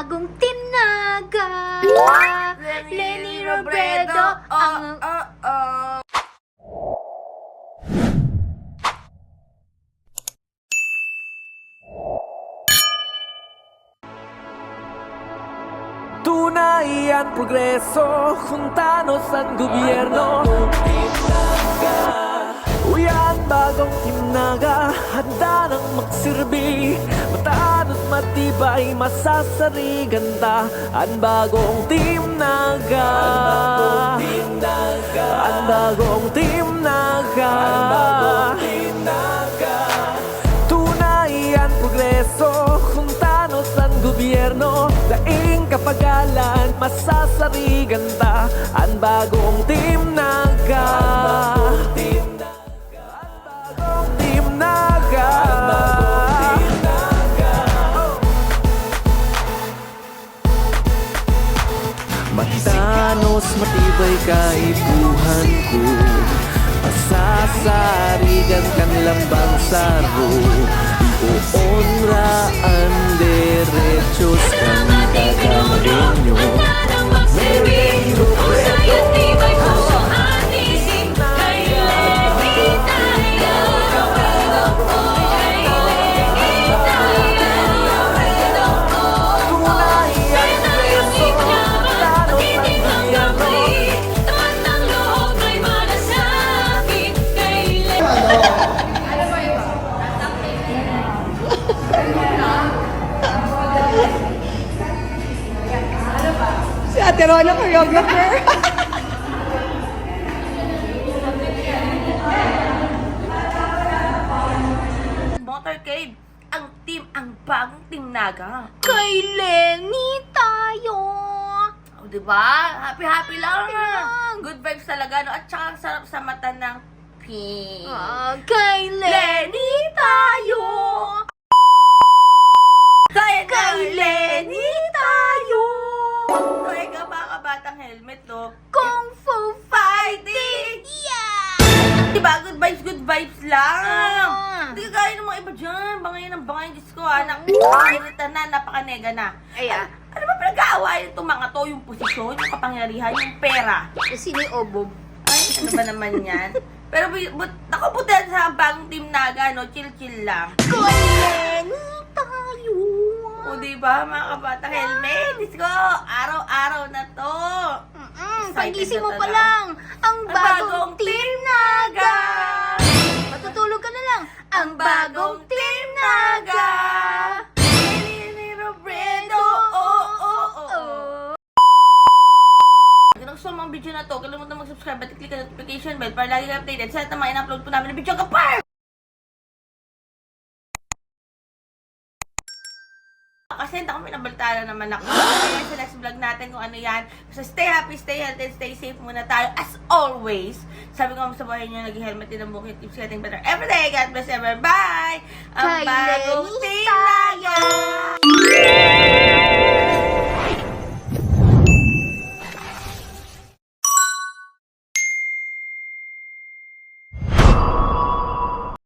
bagong team naga. Lenny Robredo, ang... oh, oh. Tunay ang progreso Juntanos ang gobyerno Uyan bagong timnaga Handa nang magsilbi Matano't matibay Masasarigan ta. Ang bagong timnaga Ang bagong timnaga Tunay ang progreso Juntanos ang gobyerno. Daing kapagalan Masasarigan ta. Ang bagong team naga Matanos matibay kaibuhan ko. Masasarigan kan lambang saro Uonra ang derechos kan Si Ate Rona, choreographer. Motorcade, ang team, ang bagong team naga. Kay Lenny tayo. O, di ba? Happy-happy lang. Happy lang. Good vibes talaga, no? At saka ang sarap sa mata ng pink. Ah, kay Lenny tayo. Helmet, no? Kung Fu Fighting! Yeah! Diba? Good vibes, good vibes lang. Hindi ka gaya ng mga iba dyan. Bangayan ng bangayan. Diyos ko, anak. Nakakirita na, napakanega na. Ay, ah. Ano ba pinag-aawayan itong mga to? Yung posisyon, yung kapangyarihan, yung pera. Kasi ni Obob. Ay, ano ba naman yan? Pero, bu- but, ako buti sa bagong team naga, no? Chill-chill lang. Tayo. O, diba, mga kabatang helmet? Diyos ko, araw-araw na to. Mm-mm, pagising mo pa lang. Ang bagong team naga. Matutulog ka na lang. Ang bagong team naga! Oh, oh, oh, oh. Gusto mo ang video na to, kalimutan mag-subscribe at i-click ang notification bell para lagi ka updated sa lahat ng mga in-upload po namin na video kapar! Kasi hindi ako minabaltala naman ako. Kaya sa next vlog natin kung ano yan. So stay happy, stay healthy, and stay safe muna tayo. As always, sabi ko sa buhay niyo, nag-helmet din ang bukit. Keeps getting better every day. God bless everyone. Bye! Ang bagong